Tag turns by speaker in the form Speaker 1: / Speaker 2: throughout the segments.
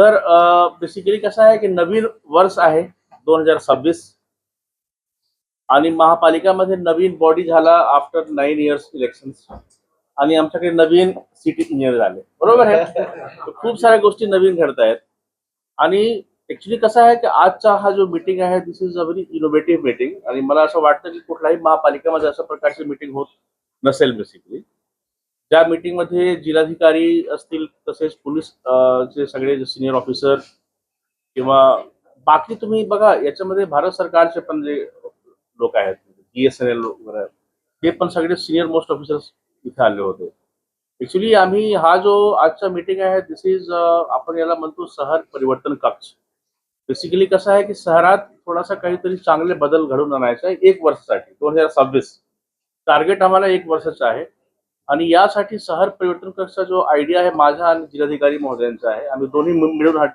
Speaker 1: तर बेसिकली कसं आहे की नवीन वर्ष आहे दोन हजार सव्वीस. आणि महापालिकामध्ये नवीन बॉडी झाला आफ्टर नाईन इयर्स इलेक्शन आणि आमच्याकडे नवीन सिटी इंजिनियर झाले. बरोबर आहे? खूप साऱ्या गोष्टी नवीन घडत आहेत. आणि ऍक्च्युली कसं आहे की आजचा हा जो मीटिंग आहे this is a very innovative meeting आणि मला असं वाटतं की कुठल्याही महापालिकेमध्ये अशा प्रकारची मीटिंग होत नसेल बेसिकली त्या मीटिंगमध्ये जिल्हाधिकारी असतील तसेच पोलीस चे सगळे सिनियर ऑफिसर किंवा बाकी तुम्ही बघा याच्यामध्ये भारत सरकारचे पण जे लोक आहेत बीएसएनएल वगैरे ते पण सगळे सिनियर मोस्ट ऑफिसर्स इथे आले होते. ऍक्च्युली आम्ही हा जो आजचा मीटिंग आहे दिस इज आपण याला म्हणतो शहर परिवर्तन कक्ष. बेसिकली कसं आहे की शहरात थोडासा काहीतरी चांगले बदल घडून आणायचा आहे एक वर्षासाठी दोन हजार सव्वीस. टार्गेट आम्हाला एक वर्षाचं आहे. आणि यासाठी शहर परिवर्तन कक्षाचा जो आयडिया आहे माझा आणि जिल्हाधिकारी महोदयांचा आहे आम्ही दोन्ही मिळून हा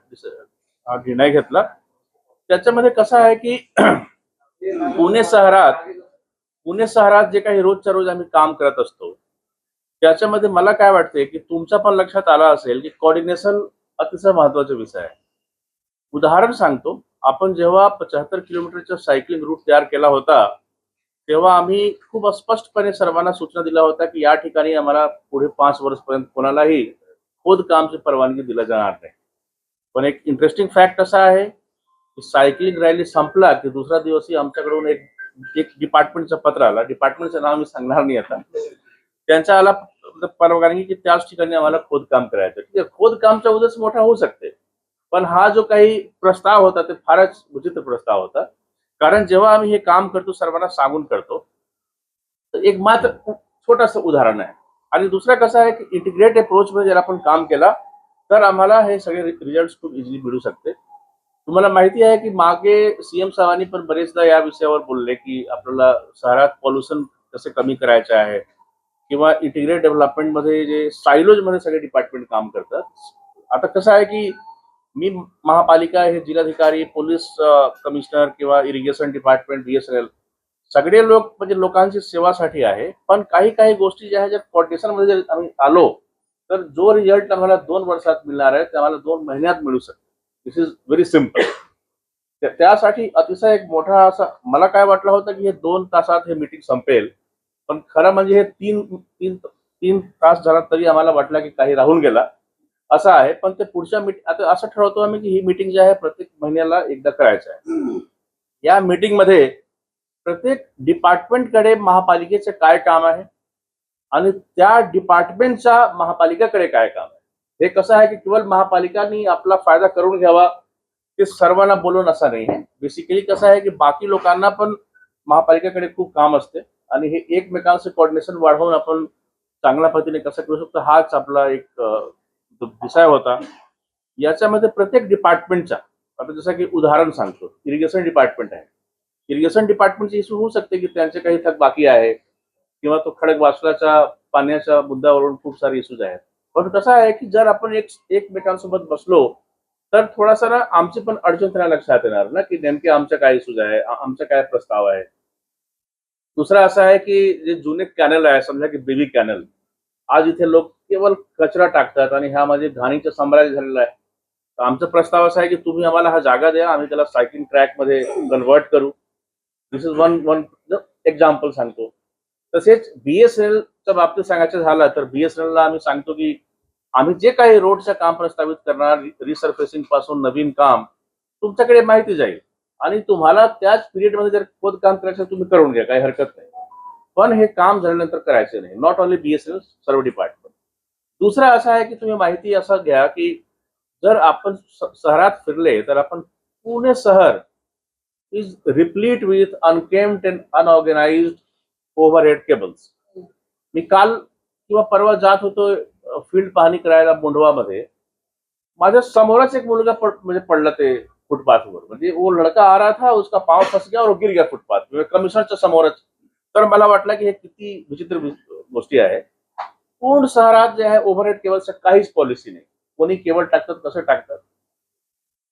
Speaker 1: हा निर्णय घेतला. त्याच्यामध्ये कसं आहे की पुणे शहरात पुणे शहरात जे काही रोजच्या रोज आम्ही काम करत असतो त्याच्यामध्ये मला काय वाटते की तुमचा पण लक्षात आला असेल की कॉर्डिनेशन अतिशय महत्त्वाचा विषय आहे. उदाहरण सांगतो आपण जेव्हा पंच्याहत्तर किलोमीटरचा सायकलिंग रूट तयार केला होता तेव्हा आम्ही खूप स्पष्टपणे सर्वांना सूचना दिल्या होत्या की या ठिकाणी आम्हाला पुढे पाच वर्षपर्यंत कोणालाही खोदकामची परवानगी दिला जाणार नाही. पण एक इंटरेस्टिंग फॅक्ट असा आहे की सायकलिंग रॅली संपला की दुसरा दिवसही आमच्याकडून एक एक डिपार्टमेंटचं पत्र आला. डिपार्टमेंटचं नाव मी सांगणार नाही आता. त्यांचा आला परवानगी की त्याच ठिकाणी आम्हाला खोदकाम करायचं. ठीक आहे खोदकामचा उद्देश मोठा होऊ शकते. पण हा जो काही प्रस्ताव होता ते फारच विचित्र प्रस्ताव होता. कारण जेव्हा आम्ही हे काम करतो सर्वांना सांगून करतो तर एक मात्र छोटस उदाहरण आहे. आणि दुसरं कसं आहे की इंटिग्रेट अप्रोच मध्ये जर आपण काम केला तर आम्हाला हे सगळे रिझल्ट खूप इझिली मिळू शकते. तुम्हाला माहिती आहे की मागे सीएम साहेबांनी पण बरेचदा या विषयावर बोलले की आपल्याला शहरात पॉल्युशन कसे कमी करायचे आहे किंवा इंटिग्रेट डेव्हलपमेंटमध्ये जे सायलोजमध्ये सगळे डिपार्टमेंट काम करतात. आता कसं आहे की मी महापालिका हे जिल्हाधिकारी पोलीस कमिशनर किंवा इरिगेशन डिपार्टमेंट बीएसएनएल सगळे लोक म्हणजे लोकांची सेवासाठी आहे. पण काही काही गोष्टी ज्या आहेत ज्या मध्ये जर आम्ही आलो तर जो रिझल्ट आम्हाला दोन वर्षात मिळणार आहे ते आम्हाला दोन महिन्यात मिळू शकतो. दिस इज व्हेरी सिंपल त्यासाठी अतिशय एक मोठा असा मला काय वाटलं होतं की हे दोन तासात हे मीटिंग संपेल पण खरं म्हणजे हे तीन तीन तीन तास झाला तरी आम्हाला वाटलं की काही राहून गेला. असं आहे पण ते पुढच्या मीटिंग आता असं ठरवतो आम्ही की ही मीटिंग जी आहे प्रत्येक महिन्याला एकदा करायचं आहे. या मीटिंगमध्ये प्रत्येक डिपार्टमेंटकडे महापालिकेचे काय काम आहे? आणि त्या डिपार्टमेंटच्या महापालिकेकडे काय काम आहे? हे कसं आहे की केवळ महापालिकांनी आपला फायदा करून घ्यावा ते सर्वांना बोलून असं नाही आहे. बेसिकली कसं आहे की बाकी लोकांना पण महापालिकेकडे खूप काम असते आणि हे एकमेकांचं कोऑर्डिनेशन वाढवून आपण चांगल्या पद्धतीने कसं करू शकतो हाच आपला एक दिसाय होता याच्यामध्ये प्रत्येक डिपार्टमेंटचा आता जसं की उदाहरण सांगतो इरिगेशन डिपार्टमेंट आहे. इरिगेशन डिपार्टमेंटची इश्यू होऊ शकते की त्यांचे काही थक बाकी आहे किंवा तो खडक वाचल्याच्या पाण्याच्या मुद्द्यावरून खूप सारे इश्यूज आहेत. पण कसं आहे की जर आपण एक एकमेकांसोबत बसलो तर थोडासा ना आमची पण अडचण त्यांना लक्षात येणार ना की नेमके आमच्या काय इश्यूज आहे आमचा काय प्रस्ताव आहे. दुसरा असं आहे की जे जुने कॅनल आहे समजा की बेबी कॅनल आज इथे लोक केवळ कचरा टाकतात आणि ह्यामध्ये घाणीचं साम्राज्य झालेलं आहे. तर आमचा प्रस्ताव असा आहे की तुम्ही आम्हाला हा जागा द्या आम्ही त्याला सायकलिंग ट्रॅकमध्ये कन्वर्ट करू. This is one one example सांगतो. तसेच बीएसएनएलच्या बाबतीत सांगायचं झालं तर BSNL ला आम्ही सांगतो की आम्ही जे काही रोडचं काम प्रस्तावित करणार रिसर्फेसिंगपासून नवीन काम तुमच्याकडे माहिती जाईल. आणि तुम्हाला त्याच पिरियडमध्ये जर खोदकाम करायचं तुम्ही करून घ्या काही हरकत नाही. पण हे काम झाल्यानंतर करायचं नाही. नॉट ओनली बीएसएनएल सर्व डिपार्टमेंट दुसरं असं आहे की तुम्ही माहिती असं घ्या की जर आपण शहरात फिरले तर आपण पुणे शहर is replete with unkempt and unorganise overhead cables मी काल किंवा परवा जात होतो फील्ड पाहणी करायला मुंडवामध्ये माझ्या समोरच एक मुलगा पड, म्हणजे पडला ते फुटपाथवर म्हणजे वो लड़का आ रहा था उसका पाव फस गया और गिर गया फुटपाथ म्हणजे कमिशनच्या समोरच. तर मला वाटलं की हे किती विचित्र गोष्टी आहे पूर्ण शहरात जे आहे ओव्हरहेड केबलच्या काहीच पॉलिसी नाही. कोणी केबल टाकतात कसं टाकतात?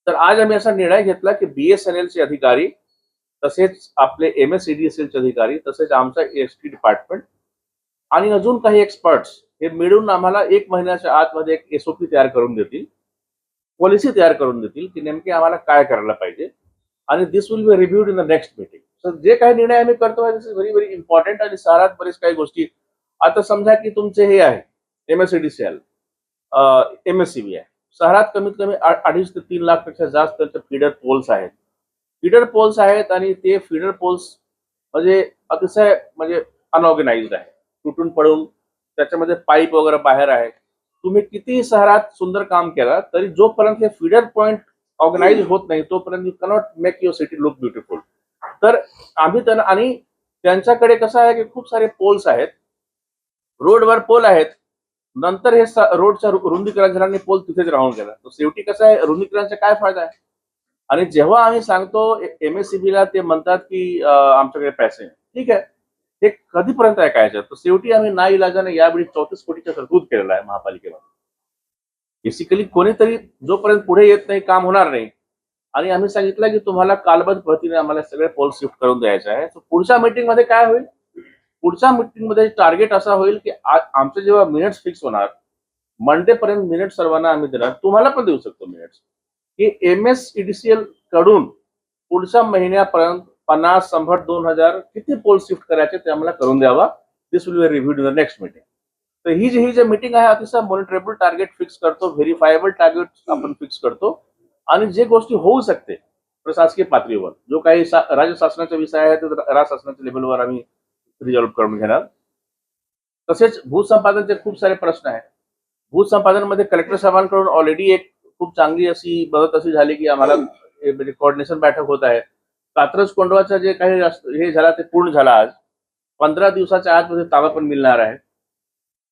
Speaker 1: तर आज आम्ही असा निर्णय घेतला की बीएसएनएल चे अधिकारी तसेच आपले एम एस चे अधिकारी तसेच आमचा एस टी डिपार्टमेंट आणि अजून काही एक्सपर्ट्स हे मिळून आम्हाला एक महिन्याच्या आतमध्ये एक एसओपी तयार करून देतील पॉलिसी तयार करून देतील की नेमके आम्हाला काय करायला पाहिजे. आणि this will be reviewed in the next meeting तर जे काही निर्णय आम्ही करतो this is very very important आणि सारात बरेच काही गोष्टी. आता समजा की तुमचे हे आहे M S C D C L M S C B आहे. शहरात कमीत कमी अडीच ते तीन लाखपेक्षा जास्त त्यांचे फीडर पोल्स आहेत. फीडर पोल्स आहेत आणि ते फीडर पोल्स म्हणजे अतिशय म्हणजे अनऑर्गनाइज्ड आहे. तुटून पडून त्याच्यामध्ये पाईप वगैरे बाहेर आहे. तुम्ही किती शहरात सुंदर काम केलं तरी जोपर्यंत हे फीडर पॉइंट ऑर्गनाइज होत नाही तोपर्यंत you cannot make your city look beautiful तर आम्ही त्यांना आणि त्यांच्याकडे कसं आहे की खूप सारे पोल्स आहेत. रोडवर पोल आहेत. नंतर हे रोडच्या रुंदीकरण झाल्याने पोल तिथेच राहून गेला. तर शेवटी कसं आहे? रुंदीकरणाचा काय फायदा आहे? आणि जेव्हा आम्ही सांगतो एम एस ला ते म्हणतात की आमच्याकडे पैसे ठीक आहे. ते कधीपर्यंत ऐकायचं? तर शेवटी आम्ही ना इलाजाने यावेळी चौतीस कोटीचा तरतूद केलेला आहे महापालिकेमध्ये. बेसिकली कोणीतरी जोपर्यंत पुढे येत नाही काम होणार नाही आणि आम्ही सांगितलं की तुम्हाला कालबद्ध पद्धतीने आम्हाला सगळे पोल शिफ्ट करून द्यायचे आहे. तर पुढच्या मीटिंगमध्ये काय होईल? पुढच्या मीटिंगमध्ये टार्गेट असा होईल की आमचे जेव्हा मिनिट्स फिक्स होणार मंडे पर्यंत मिनिट सर्वांना आम्ही देणार. तुम्हाला पण देऊ शकतो मिनिट्स की एम एस ईडीसीएलकडून पुढच्या महिन्यापर्यंत पन्नास शंभर दोन हजार किती पोल शिफ्ट करायचे ते आम्हाला करून द्यावा. This will be in the next meeting तर ही जी ही जी मीटिंग आहे अतिशय मॉनिटरेबल टार्गेट फिक्स करतो व्हेरीफायबल टार्गेट आपण फिक्स करतो. आणि जे गोष्टी होऊ शकते प्रशासकीय पातळीवर. जो काही सा- राज्य शासनाचा विषय आहे तो राज्य शासनाच्या लेवलवर आम्ही रिझॉल्व्ह करून घेणार. तसेच भूसंपादनचे खूप सारे प्रश्न आहेत. भूसंपादनमध्ये कलेक्टर साहेबांकडून ऑलरेडी एक खूप चांगली अशी मदत अशी झाली की आम्हाला म्हणजे कोऑर्डिनेशन बैठक होत आहे. कात्रज कोंडवाचा जे काही हे झाला ते पूर्ण झाला आज. पंधरा दिवसाच्या आतमध्ये ताबा पण मिळणार आहे.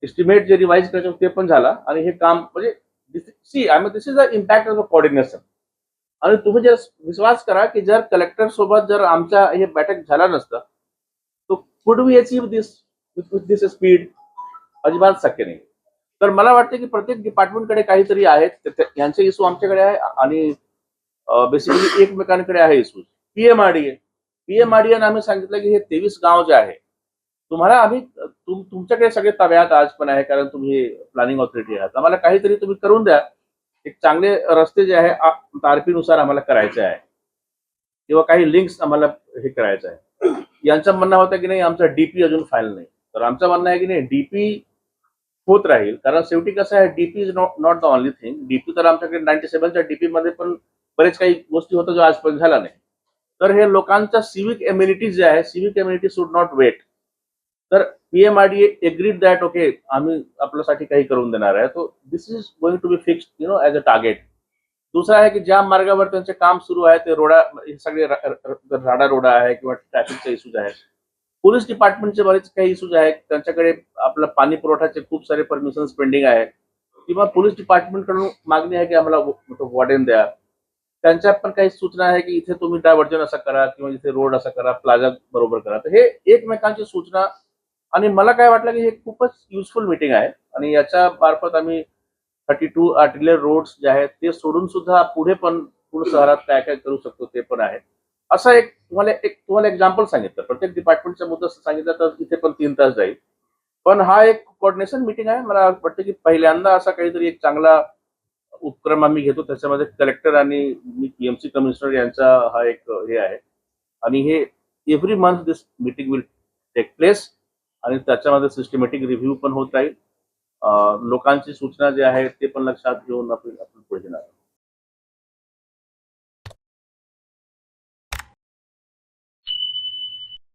Speaker 1: एस्टिमेट जे रिवाईज करायचं ते पण झाला. आणि हे काम म्हणजे see I this is the impact of coordination आणि तुम्ही जर विश्वास करा की जर कलेक्टर सोबत जर आमचा हे बैठक झाला नसतं तो could we achieve this with this speed अजिबात शक्य नाही. तर मला वाटतं की प्रत्येक डिपार्टमेंटकडे काहीतरी आहेत यांचे इशू आमच्याकडे आहे आणि बेसिकली एकमेकांकडे आहे इशू पीएमआरडीए पीएमआरडीए आम्ही सांगितलं की हे तेवीस गाव जे आहे तुम्हाला आम्ही तुम तुमच्याकडे सगळे तव्यात आज पण आहे कारण तुम्ही प्लॅनिंग ऑथॉरिटी आहात. आम्हाला काहीतरी तुम्ही करून द्या. एक चांगले रस्ते जे आहे आरपी नुसार आम्हाला करायचे आहे. किंवा काही लिंक्स आम्हाला हे करायचं आहे. यांचं म्हणणं होतं की नाही आमचा डीपी अजून फाईल नाही. तर आमचं म्हणणं आहे की नाही डीपी होत राहील. कारण शेवटी कसं आहे DP is not not the only thing DP तर आमच्याकडे नाईन्टी सेव्हनच्या डीपी मध्ये पण बरेच काही गोष्टी होत्या जो आजपर्यंत झाला नाही. तर हे लोकांच्या सिविक एम्युनिटी जे आहे civic amenity should not wait तर पीएमआरडीए एग्रीड दॅट ओके आम्ही आपल्यासाठी काही करून देणार आहे. तो this is going to be fix you know as a target दुसरं आहे की ज्या मार्गावर त्यांचे काम सुरू आहे ते रोडा हे सगळे राडा रोडा आहे किंवा ट्रॅफिकचे इश्यूज आहेत. पोलीस डिपार्टमेंटचे बरेच काही इश्यूज आहेत. त्यांच्याकडे आपल्या पाणी पुरवठ्याचे खूप सारे परमिशन पेंडिंग आहे किंवा पोलीस डिपार्टमेंटकडून मागणी आहे की आम्हाला वॉर्डन द्या. त्यांच्या पण काही सूचना आहे की इथे तुम्ही डायव्हर्जन असं करा किंवा इथे रोड असा करा प्लाझा बरोबर करा. तर हे एकमेकांची सूचना आणि मला काय वाटलं की हे खूपच युजफुल मीटिंग आहे. आणि याच्या मार्फत आम्ही थर्टी टू आर्टिलर रोड्स जे आहेत ते सोडून सुद्धा पुढे पण पूर्ण शहरात काय काय करू शकतो ते पण आहे. असं एक तुम्हाला एक तुम्हाला एक्झाम्पल सांगितलं. प्रत्येक डिपार्टमेंटचा मुद्दा सांगितलं तर इथे पण तीन तास जाईल. पण हा एक कोऑर्डिनेशन मीटिंग आहे. मला वाटतं की पहिल्यांदा असा काहीतरी एक चांगला उपक्रम आम्ही घेतो. त्याच्यामध्ये कलेक्टर आणि मी पीएमसी कमिशनर यांचा हा एक हे आहे. आणि हे every month this meeting will take place आणि त्याच्यामध्ये सिस्टमॅटिक रिव्ह्यू पण होत राहील. लोकांची सूचना जे आहे ते पण लक्षात घेऊन आपण आपण पुढे जाणार